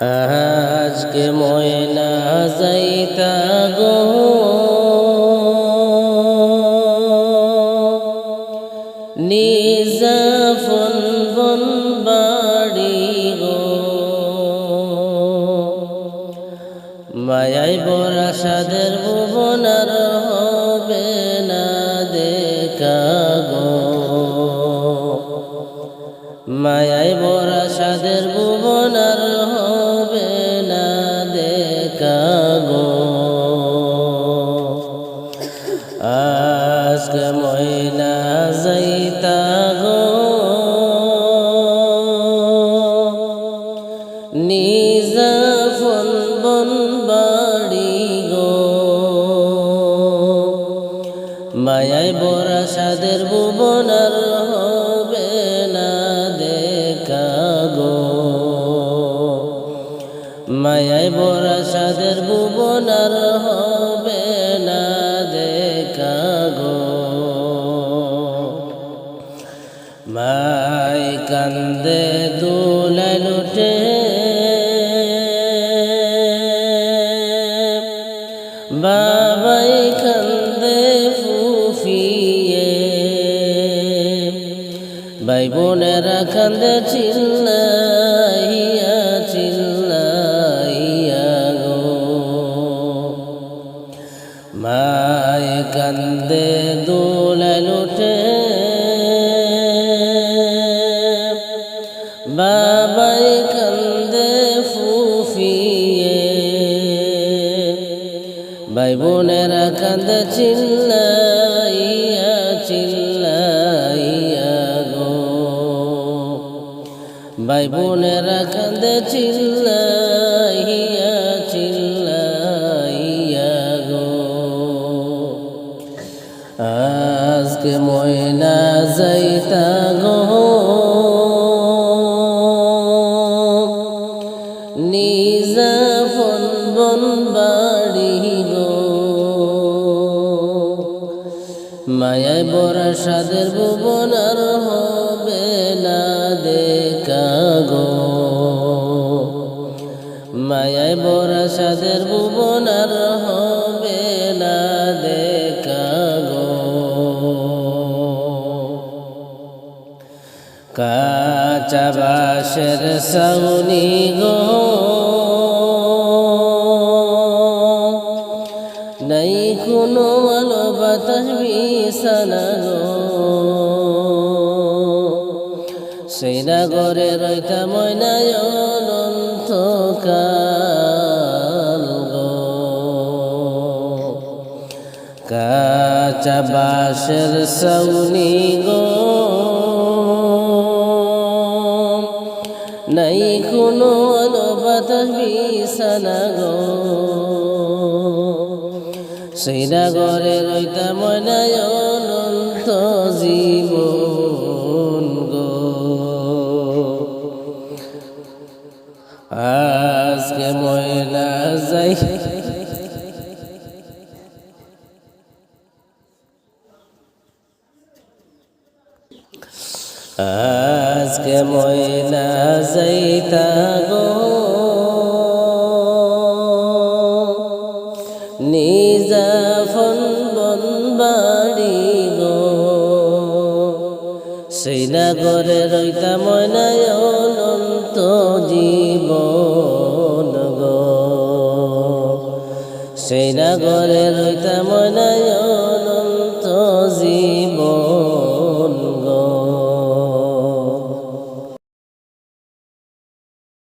আজকে ময়না যাইতা গো। নিজাফন বন বাড়ি গো। মায়াই বরা সাদের ভুবনার হবে না দেখা। যাইতা গো। নিজাফন বন মায়াই বরা সাদের ভুবনার হবে না দেখা গো। মায়াই বরা সাদের ভুবনার হবে মাই কান্দে দুলাই লুটে। বাবাই কান্দে ফুফিয়ে। ভাই বোনেরা কান্দে চিল্লাইয়া চিল্লাইয়া গো। মায় কান্দে দোলা লুটে। বাবাই কান্দে ফুফিয়ে। ভাই বোনেরা কান্দে চিল্লাইয়া চিল্লাইয়া গো। ভাই বোনেরা কান্দে চিল্লাইয়া চিল্লাইয়া গো। আজকে ময়না যাইতা গো নিজা ফন বন বাড়ি গো মায়ায় বরা সাদের ভুবনার হবে না দেখা গো। মায়ায় বরা সাদের ভুবনার হবে না দেখা কাঁচা বাসের সাউনি গো। নাই কোনো আলো বাতাস বিছানা গো সেই নাগরে রইতা ময়নায় অনন্ত কাল গো। কাঁচা সাউনি গো। নাই কোনো বাতাস বিছানা গো সেই নাগরে রইতা ময়নায় অনন্ত জীবন গো আজকে ময়না যাই আজকে ময়না যাইতা গো। নিজাফন বন বাড়ি গো। সেই নাগরে রইতা ময়নায়